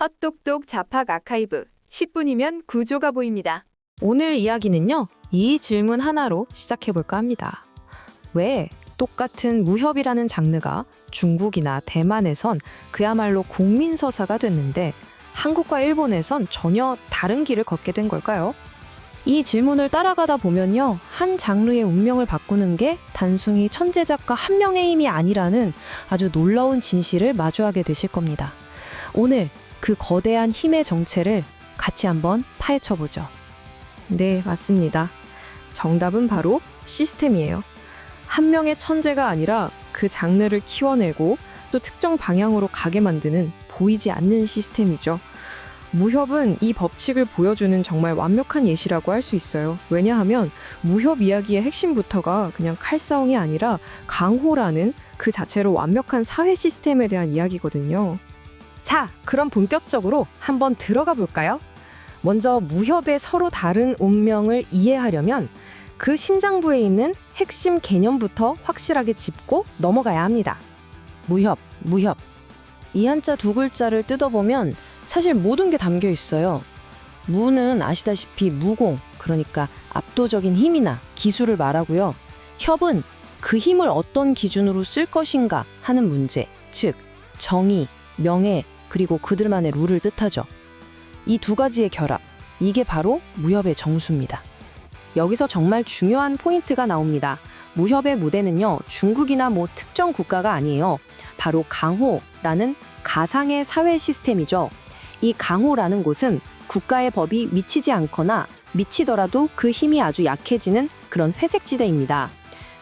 헛똑똑 자팍 아카이브 10분이면 구조가 보입니다. 오늘 이야기는요, 이 질문 하나로 시작해볼까 합니다. 왜 똑같은 무협이라는 장르가 중국이나 대만에선 그야말로 국민서사가 됐는데 한국과 일본에선 전혀 다른 길을 걷게 된 걸까요? 이 질문을 따라가다 보면요, 한 장르의 운명을 바꾸는 게 단순히 천재 작가 한 명의 힘이 아니라는 아주 놀라운 진실을 마주하게 되실 겁니다. 오늘 그 거대한 힘의 정체를 같이 한번 파헤쳐 보죠. 네, 맞습니다. 정답은 바로 시스템이에요. 한 명의 천재가 아니라 그 장르를 키워내고 또 특정 방향으로 가게 만드는 보이지 않는 시스템이죠. 무협은 이 법칙을 보여주는 정말 완벽한 예시라고 할 수 있어요. 왜냐하면 무협 이야기의 핵심부터가 그냥 칼싸움이 아니라 강호라는 그 자체로 완벽한 사회 시스템에 대한 이야기거든요. 자, 그럼 본격적으로 한번 들어가 볼까요? 먼저 무협의 서로 다른 운명을 이해하려면 그 심장부에 있는 핵심 개념부터 확실하게 짚고 넘어가야 합니다. 무협, 무협. 이 한자 두 글자를 뜯어보면 사실 모든 게 담겨 있어요. 무는 아시다시피 무공, 그러니까 압도적인 힘이나 기술을 말하고요. 협은 그 힘을 어떤 기준으로 쓸 것인가 하는 문제, 즉 정의, 명예, 그리고 그들만의 룰을 뜻하죠. 이 두 가지의 결합, 이게 바로 무협의 정수입니다. 여기서 정말 중요한 포인트가 나옵니다. 무협의 무대는요, 중국이나 뭐 특정 국가가 아니에요. 바로 강호라는 가상의 사회 시스템이죠. 이 강호라는 곳은 국가의 법이 미치지 않거나 미치더라도 그 힘이 아주 약해지는 그런 회색지대입니다.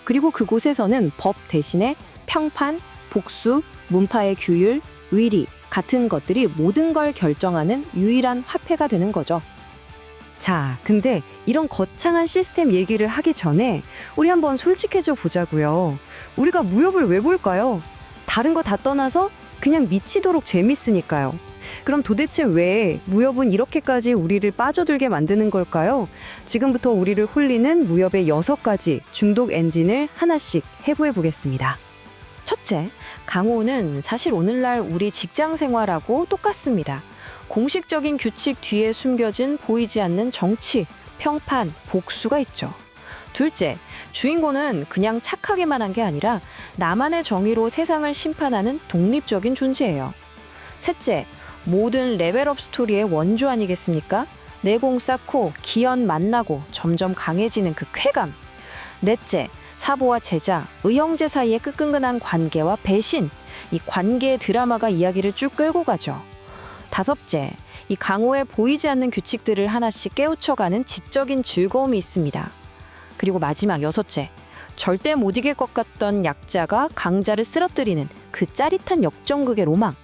그리고 그곳에서는 법 대신에 평판, 복수, 문파의 규율, 의리 같은 것들이 모든 걸 결정하는 유일한 화폐가 되는 거죠. 자, 근데 이런 거창한 시스템 얘기를 하기 전에 우리 한번 솔직해져 보자고요. 우리가 무협을 왜 볼까요? 다른 거 다 떠나서 그냥 미치도록 재밌으니까요. 그럼 도대체 왜 무협은 이렇게까지 우리를 빠져들게 만드는 걸까요? 지금부터 우리를 홀리는 무협의 여섯 가지 중독 엔진을 하나씩 해부해 보겠습니다. 첫째, 강호는 사실 오늘날 우리 직장 생활하고 똑같습니다. 공식적인 규칙 뒤에 숨겨진 보이지 않는 정치, 평판, 복수가 있죠. 둘째, 주인공은 그냥 착하게만 한 게 아니라 나만의 정의로 세상을 심판하는 독립적인 존재예요. 셋째, 모든 레벨업 스토리의 원조 아니겠습니까? 내공 쌓고 기연 만나고 점점 강해지는 그 쾌감. 넷째, 사보와 제자, 의형제 사이의 끈끈한 관계와 배신. 이 관계의 드라마가 이야기를 쭉 끌고 가죠. 다섯째, 이 강호의 보이지 않는 규칙들을 하나씩 깨우쳐가는 지적인 즐거움이 있습니다. 그리고 마지막 여섯째, 절대 못 이길 것 같던 약자가 강자를 쓰러뜨리는 그 짜릿한 역전극의 로망.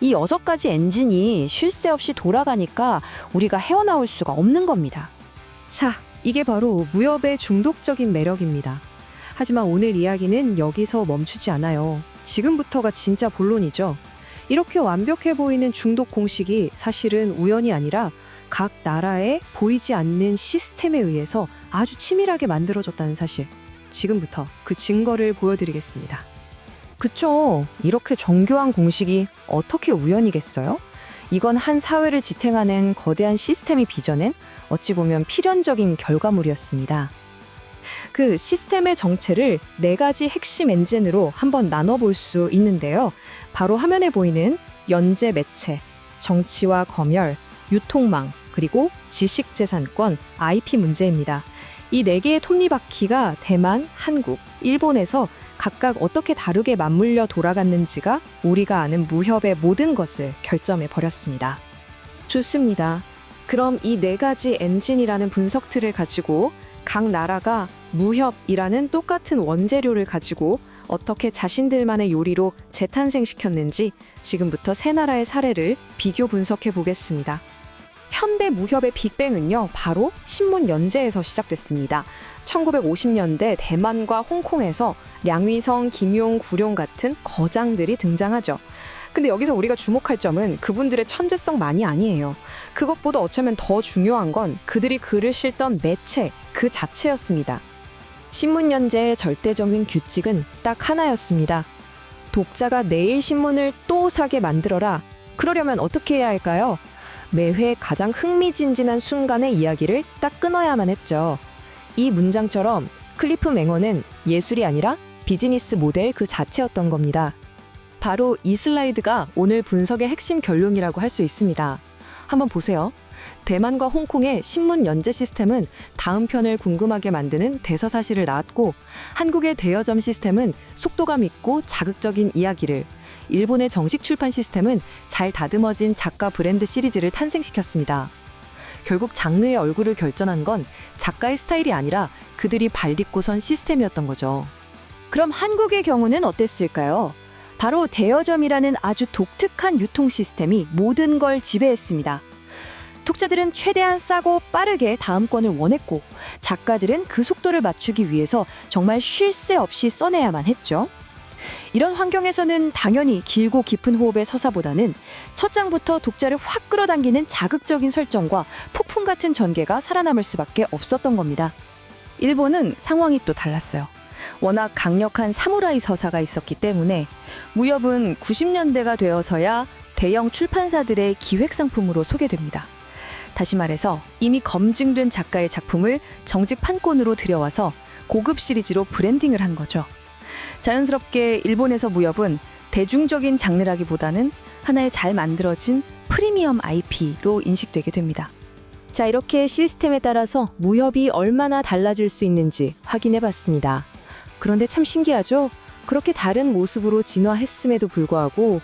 이 여섯 가지 엔진이 쉴 새 없이 돌아가니까 우리가 헤어나올 수가 없는 겁니다. 자, 이게 바로 무협의 중독적인 매력입니다. 하지만 오늘 이야기는 여기서 멈추지 않아요. 지금부터가 진짜 본론이죠. 이렇게 완벽해 보이는 중독 공식이 사실은 우연이 아니라 각 나라의 보이지 않는 시스템에 의해서 아주 치밀하게 만들어졌다는 사실. 지금부터 그 증거를 보여드리겠습니다. 그쵸. 이렇게 정교한 공식이 어떻게 우연이겠어요? 이건 한 사회를 지탱하는 거대한 시스템이 빚어낸 어찌 보면 필연적인 결과물이었습니다. 그 시스템의 정체를 네 가지 핵심 엔진으로 한번 나눠볼 수 있는데요. 바로 화면에 보이는 연재 매체, 정치와 검열, 유통망, 그리고 지식재산권, IP 문제입니다. 이 네 개의 톱니바퀴가 대만, 한국, 일본에서 각각 어떻게 다르게 맞물려 돌아갔는지가 우리가 아는 무협의 모든 것을 결정해 버렸습니다. 좋습니다. 그럼 이 네 가지 엔진이라는 분석 틀을 가지고 각 나라가 무협이라는 똑같은 원재료를 가지고 어떻게 자신들만의 요리로 재탄생시켰는지 지금부터 세 나라의 사례를 비교 분석해 보겠습니다. 현대 무협의 빅뱅은요, 바로 신문 연재에서 시작됐습니다. 1950년대 대만과 홍콩에서 량위성, 김용, 구룡 같은 거장들이 등장하죠. 근데 여기서 우리가 주목할 점은 그분들의 천재성만이 아니에요. 그것보다 어쩌면 더 중요한 건 그들이 글을 실던 매체 그 자체였습니다. 신문 연재의 절대적인 규칙은 딱 하나였습니다. 독자가 내일 신문을 또 사게 만들어라. 그러려면 어떻게 해야 할까요? 매회 가장 흥미진진한 순간의 이야기를 딱 끊어야만 했죠. 이 문장처럼 클리프 맹어는 예술이 아니라 비즈니스 모델 그 자체였던 겁니다. 바로 이 슬라이드가 오늘 분석의 핵심 결론이라고 할 수 있습니다. 한번 보세요. 대만과 홍콩의 신문 연재 시스템은 다음 편을 궁금하게 만드는 대서 사실을 낳았고 한국의 대여점 시스템은 속도감 있고 자극적인 이야기를 일본의 정식 출판 시스템은 잘 다듬어진 작가 브랜드 시리즈를 탄생시켰습니다. 결국 장르의 얼굴을 결정한 건 작가의 스타일이 아니라 그들이 발딛고 선 시스템이었던 거죠. 그럼 한국의 경우는 어땠을까요? 바로 대여점이라는 아주 독특한 유통 시스템이 모든 걸 지배했습니다. 독자들은 최대한 싸고 빠르게 다음 권을 원했고 작가들은 그 속도를 맞추기 위해서 정말 쉴 새 없이 써내야만 했죠. 이런 환경에서는 당연히 길고 깊은 호흡의 서사보다는 첫 장부터 독자를 확 끌어당기는 자극적인 설정과 폭풍 같은 전개가 살아남을 수밖에 없었던 겁니다. 일본은 상황이 또 달랐어요. 워낙 강력한 사무라이 서사가 있었기 때문에 무협은 90년대가 되어서야 대형 출판사들의 기획 상품으로 소개됩니다. 다시 말해서 이미 검증된 작가의 작품을 정직 판권으로 들여와서 고급 시리즈로 브랜딩을 한 거죠. 자연스럽게 일본에서 무협은 대중적인 장르라기보다는 하나의 잘 만들어진 프리미엄 IP로 인식되게 됩니다. 자, 이렇게 시스템에 따라서 무협이 얼마나 달라질 수 있는지 확인해 봤습니다. 그런데 참 신기하죠? 그렇게 다른 모습으로 진화했음에도 불구하고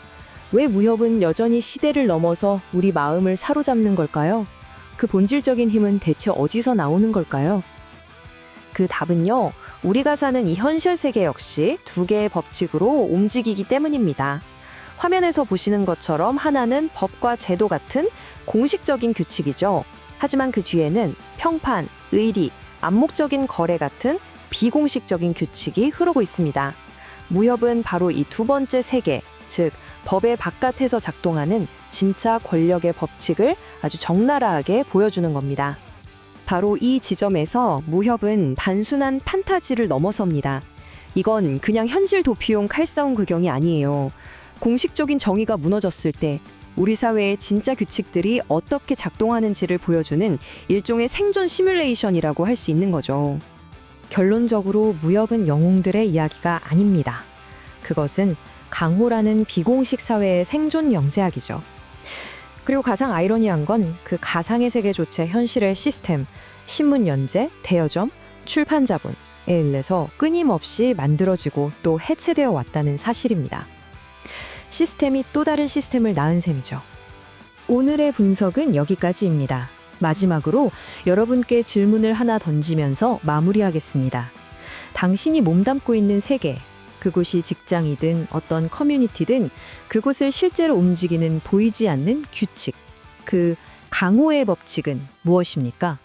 왜 무협은 여전히 시대를 넘어서 우리 마음을 사로잡는 걸까요? 그 본질적인 힘은 대체 어디서 나오는 걸까요? 그 답은요, 우리가 사는 이 현실 세계 역시 두 개의 법칙으로 움직이기 때문입니다. 화면에서 보시는 것처럼 하나는 법과 제도 같은 공식적인 규칙이죠. 하지만 그 뒤에는 평판, 의리, 암묵적인 거래 같은 비공식적인 규칙이 흐르고 있습니다. 무협은 바로 이 두 번째 세계, 즉 법의 바깥에서 작동하는 진짜 권력의 법칙을 아주 적나라하게 보여주는 겁니다. 바로 이 지점에서 무협은 단순한 판타지를 넘어섭니다. 이건 그냥 현실 도피용 칼싸움 구경이 아니에요. 공식적인 정의가 무너졌을 때 우리 사회의 진짜 규칙들이 어떻게 작동하는지를 보여주는 일종의 생존 시뮬레이션이라고 할 수 있는 거죠. 결론적으로 무협은 영웅들의 이야기가 아닙니다. 그것은 강호라는 비공식 사회의 생존 영재학이죠. 그리고 가장 아이러니한 건 그 가상의 세계조차 현실의 시스템, 신문 연재, 대여점, 출판자분에 의해서 끊임없이 만들어지고 또 해체되어 왔다는 사실입니다. 시스템이 또 다른 시스템을 낳은 셈이죠. 오늘의 분석은 여기까지입니다. 마지막으로 여러분께 질문을 하나 던지면서 마무리하겠습니다. 당신이 몸담고 있는 세계, 그곳이 직장이든 어떤 커뮤니티든 그곳을 실제로 움직이는 보이지 않는 규칙, 그 강호의 법칙은 무엇입니까?